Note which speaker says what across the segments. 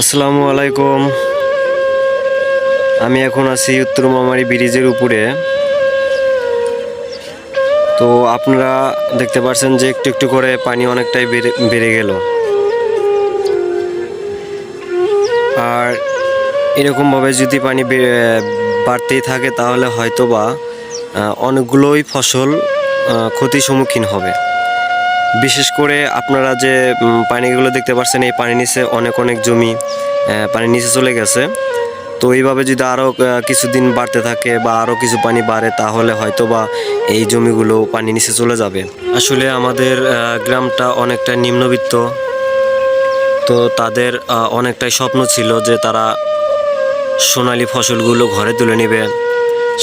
Speaker 1: আসসালামু আলাইকুম। আমি এখন আছি উত্তর মামারি ব্রিজের উপরে। তো আপনারা দেখতে পাচ্ছেন যে একটু একটু করে পানি অনেকটাই বেড়ে বেড়ে গেল। আর এরকমভাবে যদি পানি বাড়তেই থাকে তাহলে হয়তো বা অনেকগুলোই ফসল ক্ষতির সম্মুখীন হবে। বিশেষ করে আপনারা যে পানিগুলো দেখতে পাচ্ছেন, এই পানির নিচে অনেক অনেক জমি পানির নিচে চলে গেছে। তো এইভাবে যদি আরও কিছুদিন বাড়তে থাকে বা আরও কিছু পানি বাড়ে, তাহলে হয়তো বা এই জমিগুলো পানি নিচে চলে যাবে। আসলে আমাদের গ্রামটা অনেকটা নিম্নবিত্ত। তো তাদের অনেকটাই স্বপ্ন ছিল যে তারা সোনালি ফসলগুলো ঘরে তুলে নেবে।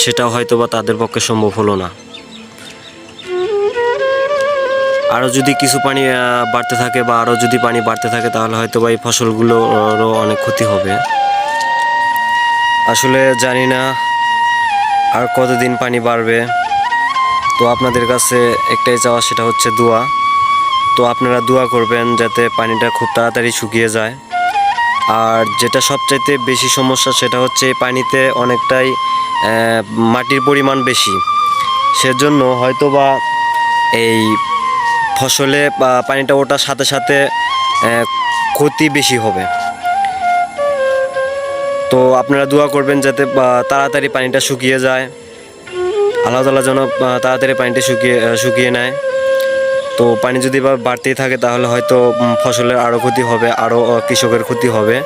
Speaker 1: সেটাও হয়তো বা তাদের পক্ষে সম্ভব হলো না। আরও যদি কিছু পানি বাড়তে থাকে বা আরও যদি পানি বাড়তে থাকে, তাহলে হয়তো বা এই ফসলগুলোরও অনেক ক্ষতি হবে। আসলে জানি না আর কতদিন পানি বাড়বে। তো আপনাদের কাছে একটাই চাওয়া, সেটা হচ্ছে দোয়া। তো আপনারা দোয়া করবেন যাতে পানিটা খুব তাড়াতাড়ি শুকিয়ে যায়। আর যেটা সবচাইতে বেশি সমস্যা, সেটা হচ্ছে পানিতে অনেকটাই মাটির পরিমাণ বেশি। সেজন্য হয়তো বা এই ফসলে পানিটা ওঠার সাথে সাথে ক্ষতি বেশি হবে। তো আপনারা দোয়া করবেন যাতে তাড়াতাড়ি পানিটা শুকিয়ে যায়। আল্লাহ তালা যেন তাড়াতাড়ি পানিটা শুকিয়ে শুকিয়ে নেয়। তো পানি যদি বাড়তেই থাকে, তাহলে হয়তো ফসলের আরও ক্ষতি হবে আরও কৃষকের ক্ষতি হবে।